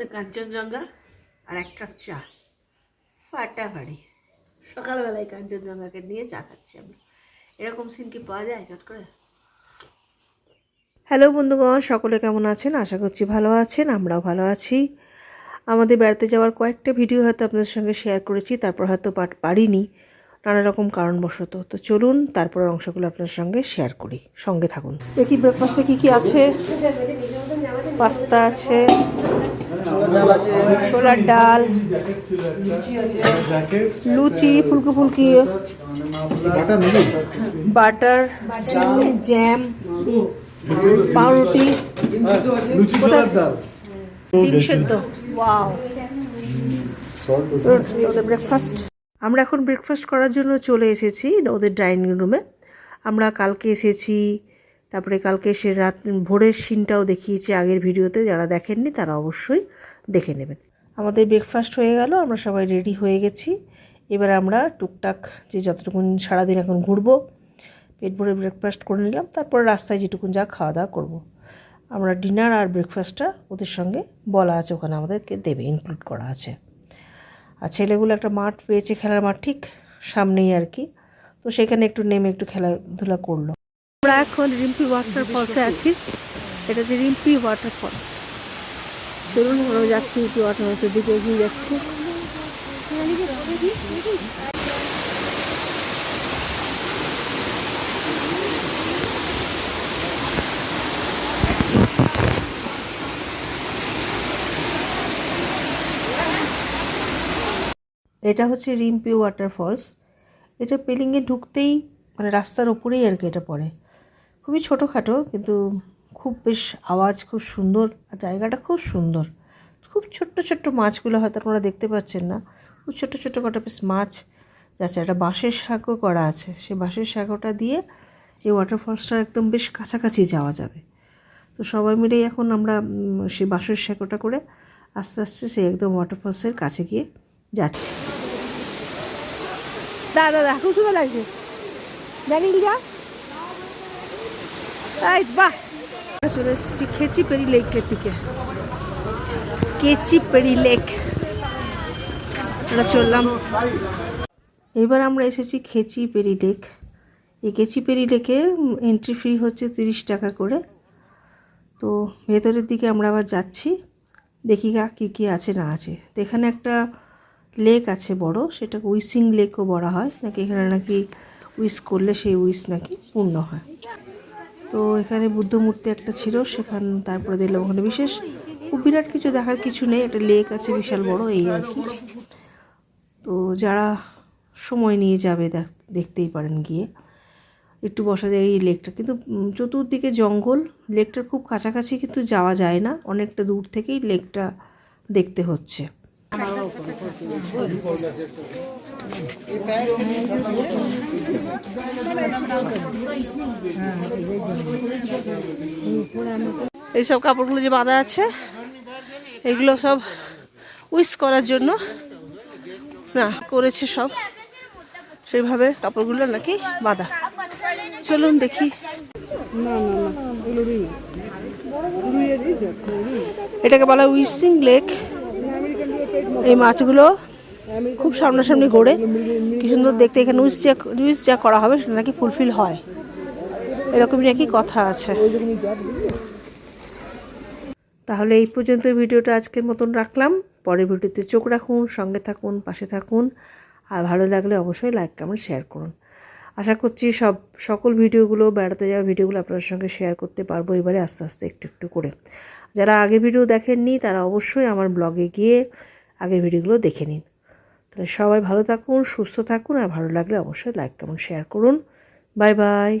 এখানে কাঞ্চনজঙ্ঘা আর এক কাপ চা। ফাটাফাড়ি সকালবেলায় কাঞ্চনজঙ্ঘাকে দিয়ে চা খাচ্ছি আমি এরকম সিন কি পাওয়া যায় চট করে? হ্যালো বন্ধুগণ সকলে কেমন আছেন? আশা করছি ভালো আছেন আমরাও ভালো আছি। আমাদের বেড়াতে যাওয়ার কয়েকটা ভিডিও হয়তো আপনাদের সঙ্গে শেয়ার করেছি তারপর হয়তো পাঠ পারিনি নানা রকম কারণবশত। তো চলুন তারপরের অংশগুলো আপনার সঙ্গে শেয়ার করি। সঙ্গে থাকুন। দেখি ব্রেকফাস্টে কি কি আছে? পাস্তা আছে। ছোলার ডাল লুচি ফুলকো ফুলকি বাটার জ্যাম পাউরুটি। ব্রেকফাস্ট আমরা এখন ব্রেকফাস্ট করার জন্য চলে এসেছি ওদের ডাইনিং রুমে আমরা কালকে এসেছি তারপরে কালকে সে রাত, ভোরের সিনটাও দেখিয়েছি আগের ভিডিওতে, যারা দেখেননি তারা অবশ্যই দেখে নেবেন। আমাদের ব্রেকফাস্ট হয়ে গেল, আমরা সবাই রেডি হয়ে গেছি। এবার আমরা টুকটাক যে যতটুকুন সারাদিন এখন ঘুরবো, পেট ভরে ব্রেকফাস্ট করে নিলাম, তারপর রাস্তায় যেটুকুন যা খাওয়া দাওয়া করব। আমরা ডিনার আর ব্রেকফাস্টটা ওদের সঙ্গে বলা আছে, ওখানে আমাদেরকে দেবে ইনক্লুড করা আছে। আর ছেলেগুলো একটা মাঠ পেয়েছে, খেলার মাঠ ঠিক সামনেই আর কি। তো সেখানে একটু নেমে একটু খেলাধুলা করল। আমরা এখন রিম্পি ওয়াটার ফলসে আছি। এটা যে রিম্পি ওয়াটার ফলস। চলুন, আমরা যাচ্ছি রিম্পি ওয়াটার ফলসের দিকে এগিয়ে যাচ্ছি। এটা হচ্ছে রিম্পি ওয়াটারফলস এটা পেলিংয়ে ঢুকতেই মানে রাস্তার ওপরেই আর কি এটা পড়ে। খুবই ছোটোখাটো, কিন্তু খুব বেশ আওয়াজ খুব সুন্দর আর জায়গাটা খুব সুন্দর। খুব ছোট্ট ছোট্ট মাছগুলো হয়তো আপনারা দেখতে পাচ্ছেন না। খুব ছোট্ট ছোট্ট কটা পিস মাছ। যাচ্ছে, একটা বাঁশের শাঁখও করা আছে। সেই বাঁশের শাঁখোটা দিয়ে এই ওয়াটারফলসটা একদম বেশ কাছাকাছি যাওয়া যাবে। তো সবাই মিলেই এখন আমরা সেই বাঁশের শাঁখোটা করে আস্তে আস্তে সেই একদম ওয়াটারফলসের কাছে গিয়ে যাচ্ছি। দাদা দাদা, খুব সুন্দর লাগছে। জানিল যা। এই বাহ। চলে এসেছি খেচি পেরি লেকের দিকে। কেচি পেরি লেক। আমরা চললাম। এবার আমরা এসেছি খেচি পেরি লেক। এই কেচি পেরি লেকে এন্ট্রি ফি হচ্ছে তিরিশ টাকা করে। তো ভেতরের দিকে আমরা আবার যাচ্ছি। দেখি গা কী কী আছে না আছে। তো এখানে একটা লেক আছে বড়, সেটা উইসিং লেকও বলা হয়। নাকি এখানে নাকি উইস করলে সেই উইস নাকি পূর্ণ হয়। তো এখানে বুদ্ধ মূর্তি একটা ছিল, সেখান তারপরে দেখলাম ওখানে বিশেষ খুব বিরাট কিছু দেখার কিছু নেই, একটা লেক আছে বিশাল বড়, এই আর কি। তো যারা সময় নিয়ে যাবে দেখ- দেখতেই পারেন গিয়ে। একটু বসা যায় এই লেকটা। কিন্তু চতুর্দিকে জঙ্গল, লেকটার খুব কাছাকাছি কিন্তু যাওয়া যায় না, অনেকটা দূর থেকেই লেকটা দেখতে হচ্ছে। এইসব কাপড়গুলো যে বাঁধা আছে, এগুলো সব উইস করার জন্য, না, করেছে সব। সেইভাবে কাপড়গুলো নাকি বাঁধা। চলুন দেখি। এটাকে বলা উইসিং লেক। এই মাছগুলো খুব সামনাসামনি গড়ে। কি সুন্দর দেখতে এখানে উইস যা উইস যা করা হবে, সেটা নাকি ফুলফিল হয়। এরকমই নাকি কথা আছে। তাহলে এই পর্যন্ত ভিডিওটা আজকের মতন রাখলাম। পরের ভিডিওতে চোখ রাখুন, সঙ্গে থাকুন, পাশে থাকুন। আর ভালো লাগলে অবশ্যই লাইক, কমেন্ট, শেয়ার করুন। আশা করছি সব, সকল ভিডিওগুলো, বেড়াতে যাওয়া ভিডিওগুলো আপনাদের সঙ্গে শেয়ার করতে পারব এবারে আস্তে আস্তে একটু একটু করে। যারা আগে ভিডিও দেখেননি, তারা অবশ্যই আমার ব্লগে গিয়ে আগের ভিডিওগুলো দেখে নিন। তাহলে সবাই ভালো থাকুন, সুস্থ থাকুন, আর ভালো লাগলে অবশ্যই লাইক কমেন্ট শেয়ার করুন। Bye bye